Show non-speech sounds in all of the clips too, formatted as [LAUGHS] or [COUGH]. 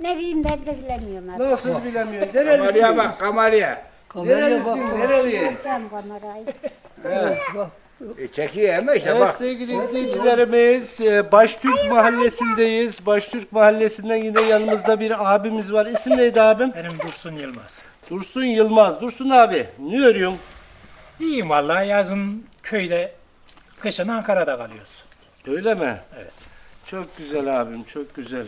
Ne bileyim ben de bilemiyorum artık. Nasıl. Kameraya Nerelisin? bak kameraya. Nerelisin? Nereli? Ben kamerayı. E, çekiyor ama işte Evet bak. sevgili izleyicilerimiz e, Baştürk Mahallesi'ndeyiz. Baştürk Mahallesi'nden yine yanımızda bir abimiz var. İsim neydi abim? Benim Dursun Yılmaz. Dursun Yılmaz. Dursun abi ne örüyorsun? İyiyim vallahi yazın köyde, kışın Ankara'da kalıyoruz. Öyle mi? Evet. Çok güzel abim çok güzel.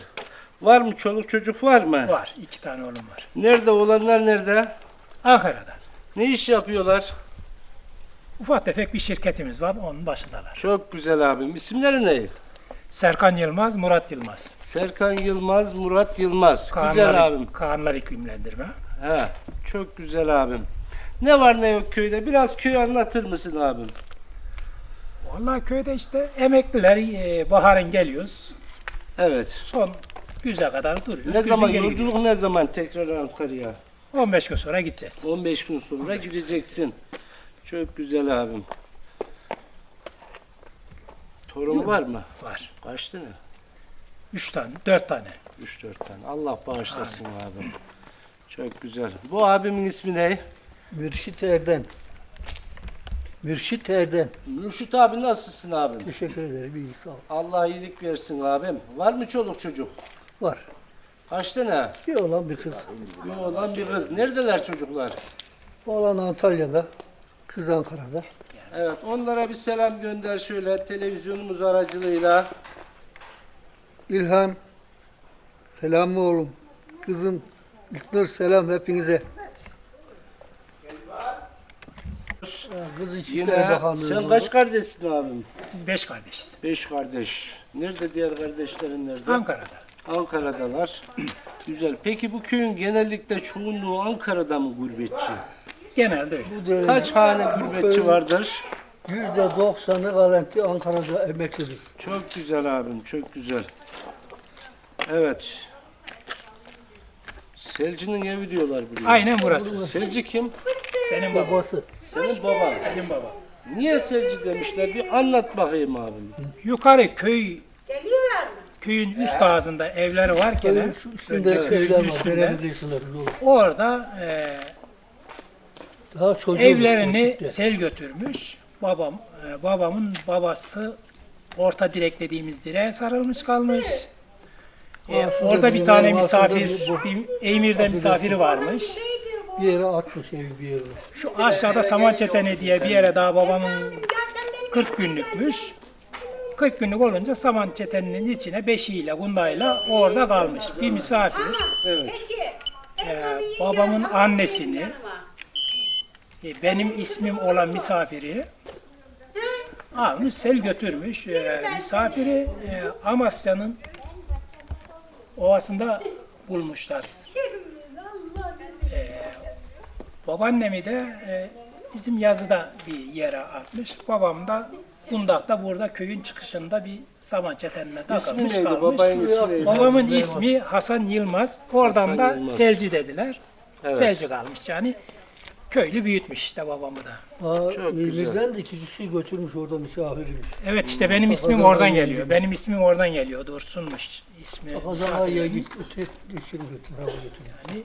Var mı çoluk çocuk var mı? Var, iki tane oğlum var. Nerede olanlar nerede? Ankara'da. Ne iş yapıyorlar? Ufak tefek bir şirketimiz var, onun başındalar. Çok güzel abim. İsimleri ne? Serkan Yılmaz, Murat Yılmaz. Serkan Yılmaz, Murat Yılmaz. Kaanlar, Güzel abim. Kaanlar iklimlendirme. He, çok güzel abim. Ne var ne yok köyde? Biraz köyü anlatır mısın abim? Vallahi köyde işte emekliler e, baharın geliyoruz. Evet. Son güze kadar duruyoruz. Ne zaman yolculuk ne zaman tekrar Ankara'ya? 15 gün sonra gideceğiz. 15 gün sonra gideceksin. Çok güzel abim. Torun var mı? Var. Kaç tane? 3 tane, 4 tane. 3-4 tane. Allah bağışlasın abim. Çok güzel. Bu abimin ismi ne? Mürşit Erden. Mürşit Erden. Mürşit abi nasılsın abim? Teşekkür ederim. İyi sağ ol. Allah iyilik versin abim. Var mı çoluk çocuk? Var. Kaç tane? Bir oğlan bir kız. Bir oğlan bir kız. Neredeler çocuklar? Oğlan Antalya'da. Kız Ankara'da. Evet onlara bir selam gönder şöyle televizyonumuz aracılığıyla. İlhan. Selam oğlum. Kızım. İlknur selam hepinize. Kız İçişleri Yine sen kaç kardeşsin abim? Biz 5 kardeşiz. Beş kardeş. Nerede diğer kardeşlerin nerede? Ankara'da. Ankara'dalar. [CLEARS THROAT] Güzel. Peki bu köyün genellikle çoğunluğu Ankara'da mı gurbetçi? Genelde öyle. Bu devlet Kaç hane gurbetçi vardır? Yüzde doksanı garanti Ankara'da emeklidir. Çok güzel abim, çok güzel. Evet. Selci'nin evi diyorlar buraya. Aynen burası. Selci kim? Benim babam. Babası. Senin baban. Benim babam. Niye Selci demişler? Bir anlat bakayım abim. Yukarı köy köyün üst ağzında evleri varken Köyün şu üstünde önce köyün şeyler var. üstünde, doğru. orada e, Daha çocuğu evlerini işte. sel götürmüş. Babam e, babamın babası orta direk dediğimiz direğe sarılmış kalmış. E, orada bir bizim tane ev misafir, bir- Emir'de misafiri varmış. Bir yere atmış evi bir yere. Şu aşağıda saman çeteni diye bir yere daha babamın 40 günlükmüş. 40 günlük olunca saman çeteninin içine beşiğiyle, gundayla orada kalmış. Bir misafir Evet. e, babamın annesini, e, benim ismim olan misafiri almış, sel götürmüş. E, misafiri e, Amasya'nın ovasında bulmuşlar. E, babaannemi de e, bizim yazıda bir yere atmış. Babam da Kundak'ta burada köyün çıkışında bir saman çetenine takılmış neydi? kalmış. Babanın ismi neydi? Babamın ismi Hasan Yılmaz. Oradan Hasan da Yılmaz. Selci dediler. Evet. Selci kalmış yani. Köylü büyütmüş işte babamı da. Aa, Çok güzel. İzmir'den de iki kişi götürmüş orada misafiriymiş. Evet işte benim ismim Kafadan oradan geliyor. gidiyor. Benim ismim oradan geliyor. Dursunmuş ismi. Kazanaya git, öte eşini götür, hava götür. Yani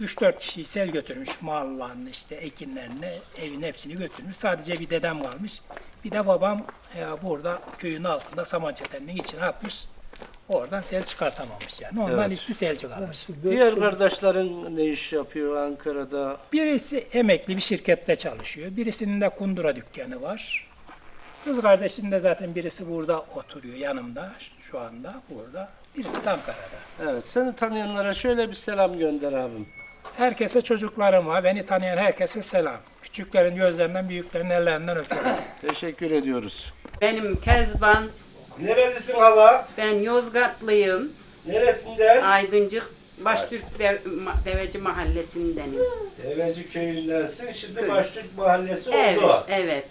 3-4 kişiyi sel götürmüş. Mallarını işte ekinlerini, evin hepsini götürmüş. Sadece bir dedem kalmış. Bir de babam e, burada köyün altında saman çeteninin içine atmış. Oradan sel çıkartamamış yani. Ondan Evet. ismi selci kalmış. Diğer kardeşlerin ne iş yapıyor Ankara'da? Birisi emekli bir şirkette çalışıyor. Birisinin de kundura dükkanı var. Kız kardeşim de zaten birisi burada oturuyor yanımda şu anda burada. Birisi de Ankara'da. Evet. Seni tanıyanlara şöyle bir selam gönder abim. Herkese çocuklarım var. Beni tanıyan herkese selam. Küçüklerin gözlerinden, büyüklerin ellerinden öpüyorum. [LAUGHS] Teşekkür ediyoruz. Benim Kezban, Nerelisin hala? ben Yozgatlıyım. Neresinden? Aydıncık Baştürk Ma- Deveci Mahallesindenim. Deveci köyündensin. Şimdi Baştürk Mahallesi Evet, oldu. evet.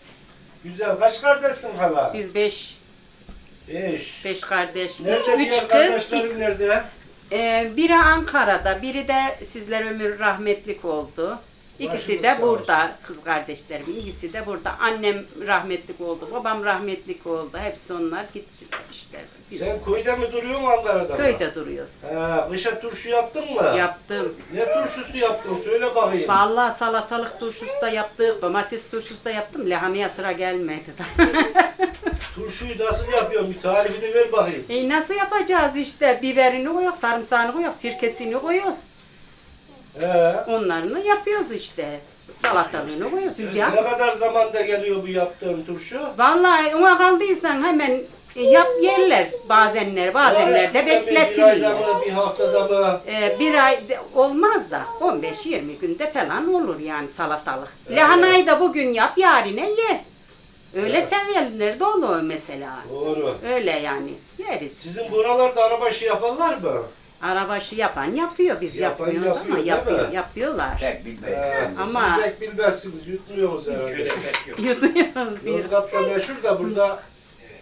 Güzel. Kaç kardeşsin hala? Biz beş, Beş. beş kardeş. Nerede Üç diğer kız, kardeşlerin nerede? E, biri Ankara'da, biri de sizler ömür rahmetlik oldu. İkisi de burada, kız kardeşlerimin ikisi de burada. Annem rahmetlik oldu, babam rahmetlik oldu. Hepsi onlar gittiler. işte. Biz Sen köyde mi duruyorsun Ankara'da mı? köyde duruyoruz. He, kışa turşu yaptın mı? Yaptım. Ne turşusu yaptın? Söyle bakayım. Vallahi salatalık turşusu da yaptık, domates turşusu da yaptım. Lahanaya sıra gelmedi. [LAUGHS] Turşuyu nasıl yapıyorsun? Bir tarifini ver bakayım. e nasıl yapacağız işte? Biberini koyuyoruz, sarımsağını koyuyoruz, sirkesini koyuyoruz. He. Onlarını yapıyoruz işte. Salatalığını koyuyoruz. Ne kadar zamanda geliyor bu yaptığın turşu? Vallahi ona kaldıysan hemen e, yap yerler bazenler, bazenler de Bir ayda bekletirler. mı, bir haftada mı? Ee, bir ay de- olmaz da 15-20 günde falan olur yani salatalık. Lahanayı da bugün yap yarine ye. Öyle sevenler de olur mesela. Doğru. Öyle yani yeriz. Sizin buralarda arabaşı yaparlar mı? Arabaşı yapan yapıyor biz Yapan yapmıyoruz yapıyor, ama yapıyor, yapıyorlar. Tek bilmeyin. He. Ama- Siz pek bilmezsiniz, yutmuyorsunuz herhalde. Şöyle pek yok. Yutuyoruz biz. Yozgat'ta meşhur da burada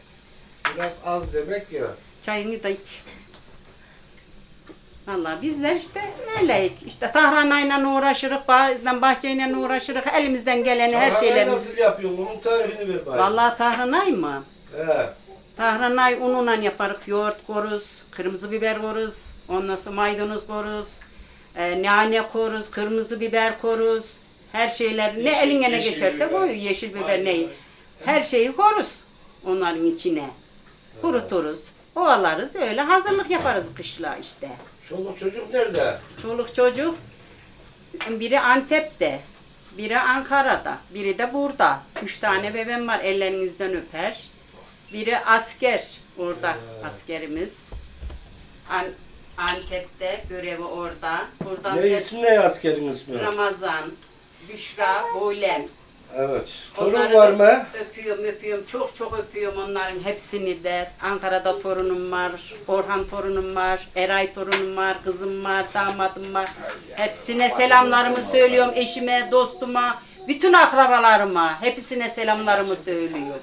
[LAUGHS] biraz az demek ya. Çayını da iç. Vallahi bizler işte öyleyik. İşte tahranayla uğraşırık, bazen bahçeyle uğraşırık. Elimizden geleni her Tarhanayı şeyleri. nasıl yapıyorsun? Onun tarifini ver bari. Vallahi tahranay mı? He. Tahranay ununla yaparız. Yoğurt koruz, kırmızı biber koruz, ondan sonra maydanoz koruz, e, nane koruz, kırmızı biber koruz. Her şeyler ne Yeşil- eline ne yeşil geçerse biber, koy. Yeşil biber maydanoz. neyi? Her şeyi koruz onların içine. Kuruturuz. Ovalarız öyle hazırlık yaparız kışla işte. Çoluk çocuk nerede? Çoluk çocuk biri Antep'te, biri Ankara'da, biri de burada. Üç tane bebeğim var ellerinizden öper. Biri asker orada askerimiz. An- Antep'te görevi orada. Buradan Ne ses- ismi ne askerin ismi? Ramazan, Büşra, Buylem. Evet. Torun Onları var da mı? Öpüyorum, öpüyorum. Çok çok öpüyorum onların hepsini de. Ankara'da torunum var, Orhan torunum var, Eray torunum var, kızım var, damadım var. Hepsine selamlarımı söylüyorum. Eşime, dostuma, bütün akrabalarıma. Hepsine selamlarımı söylüyorum.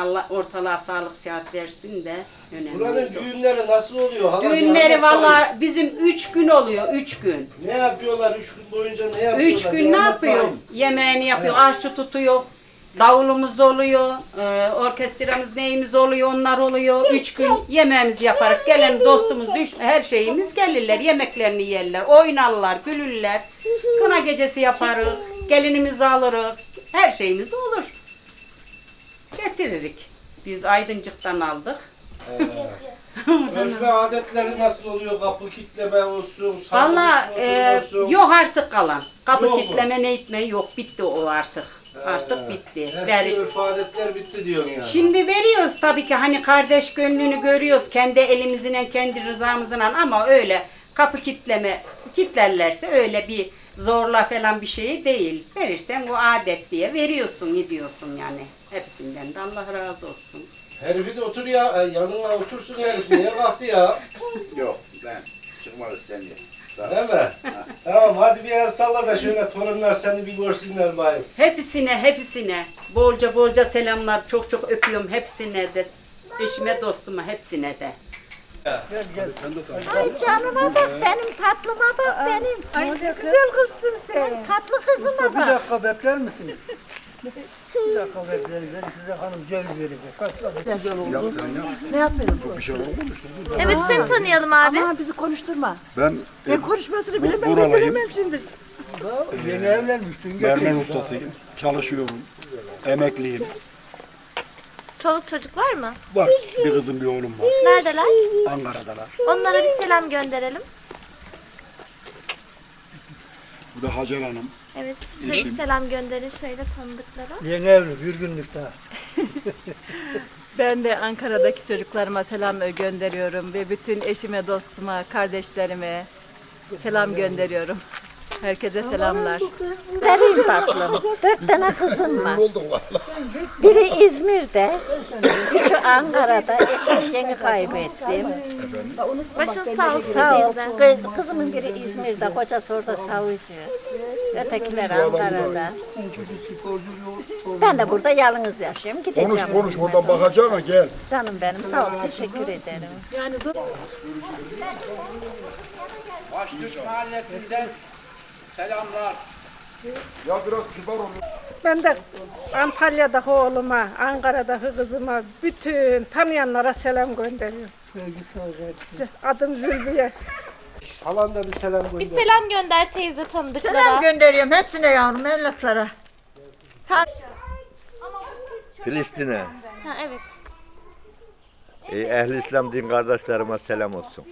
Allah ortalığa sağlık sıhhat versin de Buranın önemlisi. o. düğünleri nasıl oluyor? Hala Düğünleri valla bizim üç gün oluyor, üç gün. Ne yapıyorlar üç gün boyunca ne yapıyorlar? Üç gün ne yapıyor? Yemeğini yapıyor, aşçı tutuyor. Davulumuz oluyor, e, orkestramız neyimiz oluyor, onlar oluyor. Üç gün yemeğimizi yaparız. Gelen dostumuz, düş, her şeyimiz gelirler, yemeklerini yerler, oynarlar, gülürler. Kına gecesi yaparız, gelinimizi alırız, her şeyimiz olur. Getiririk. Biz Aydıncık'tan aldık. Özbe adetleri nasıl oluyor? Kapı kitleme olsun, Valla sarhoş e, olsun. yok artık kalan. Kapı Yok mu? kitleme ne itme yok, bitti o artık. Artık bitti. Eski Veriş- örf adetler bitti diyorsun yani. Şimdi veriyoruz tabii ki hani kardeş gönlünü görüyoruz kendi elimizle kendi rızamızla ama öyle kapı kitleme kitlerlerse öyle bir zorla falan bir şey değil. Verirsen bu adet diye veriyorsun gidiyorsun yani. Hepsinden de Allah razı olsun. Herifi de otur ya, e, yanına otursun herif. Niye kalktı ya? [LAUGHS] Yok ben çıkmadık sen de. Sağ ol. Değil mi? tamam hadi bir el salla da şöyle torunlar seni bir görsünler bari. Hepsine hepsine bolca bolca selamlar çok çok öpüyorum hepsine de eşime dostuma hepsine de. Ay canıma bak benim tatlıma bak benim. Ay ne güzel kızsın sen. Tatlı kızıma Bir bak. dakika bekler misiniz? Bir dakika bekleriz. Size hanım. Kaç dakika? Güzel oldu. Ne yapıyorsun? Bir şey oldu mu? Evet seni tanıyalım abi. Ama bizi konuşturma. Ben Ne konuşmasını bu- bile ben beceremem şimdi. Yeni evlenmiş. Dün mermer ustasıyım. Çalışıyorum. Emekliyim. Çoluk çocuk var mı? Var. Bir kızım bir oğlum var. Neredeler? Ankara'dalar. Onlara bir selam gönderelim. Bu da Hacer Hanım. Evet size bir Eşim. selam gönderin şöyle tanıdıklara. Yeni evli. Bir günlük daha. [LAUGHS] Ben de Ankara'daki çocuklarıma selam gönderiyorum ve bütün eşime, dostuma, kardeşlerime selam gönderiyorum. Herkese selamlar. Benim tatlım. Dört tane kızım var. Biri İzmir'de, üçü Ankara'da. Eşimi yeni kaybettim. Başın sağ olsun Sağ ol. Kız, kızımın biri İzmir'de, kocası orada savcı. Ötekiler Ankara'da. Ben de burada yalnız yaşıyorum. Gideceğim. Konuş konuş olsun. bakacağına gel. Canım benim sağ ol. Teşekkür ederim. Baştürk mahallesinden selamlar. Ya biraz kibar olun. Ben de Antalya'daki oğluma, Ankara'daki kızıma, bütün tanıyanlara selam gönderiyorum. Adım Zülbiye. Halan da bir selam gönder. Bir selam gönder teyze tanıdıklara. Selam gönderiyorum hepsine yavrum, evlatlara. Filistin'e, Ha evet. e, ehli İslam din kardeşlerime selam olsun.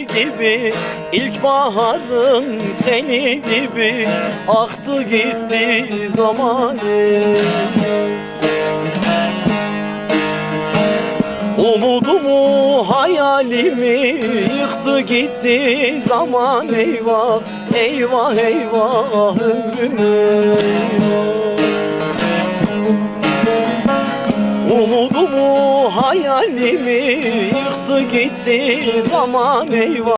Seni gibi, ilkbaharın seni gibi aktı gitti zamanı. Umudumu, hayalimi yıktı gitti zaman eyvah, eyvah eyvah ömrümü. Umudumu, hayalimi yıktı gitti. Zaman eyvah